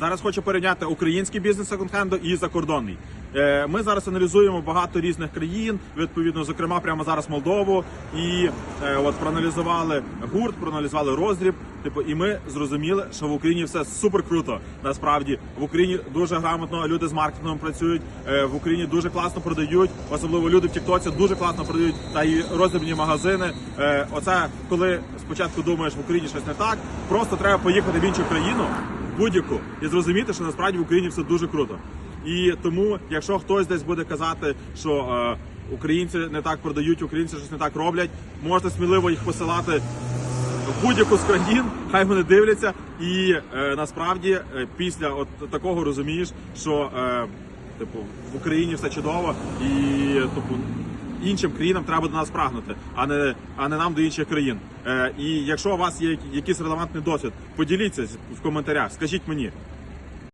Зараз хочу порівняти український бізнес секонд-хенду і закордонний. Е, Ми зараз аналізуємо багато різних країн, відповідно, зокрема, прямо зараз Молдову, і е, от проаналізували гурт, проаналізували роздріб. Типу, і ми зрозуміли, що в Україні все супер круто. Насправді в Україні дуже грамотно люди з маркетингом працюють. е, В Україні дуже класно продають, особливо люди в Тіктоці дуже класно продають та і роздрібні магазини. Оце коли спочатку думаєш в Україні щось не так, просто треба поїхати в іншу країну, будь-яку, і зрозуміти, що насправді в Україні все дуже круто. І тому, якщо хтось десь буде казати, що е, українці не так продають, українці щось не так роблять, можете сміливо їх посилати в будь-яку з країн, хай вони дивляться. І е, насправді е, після от такого розумієш, що е, типу в Україні все чудово, і типу. Іншим країнам треба до нас прагнути, а не а не нам до інших країн. Е, і якщо у вас є якийсь релевантний досвід, поділіться в коментарях, скажіть мені.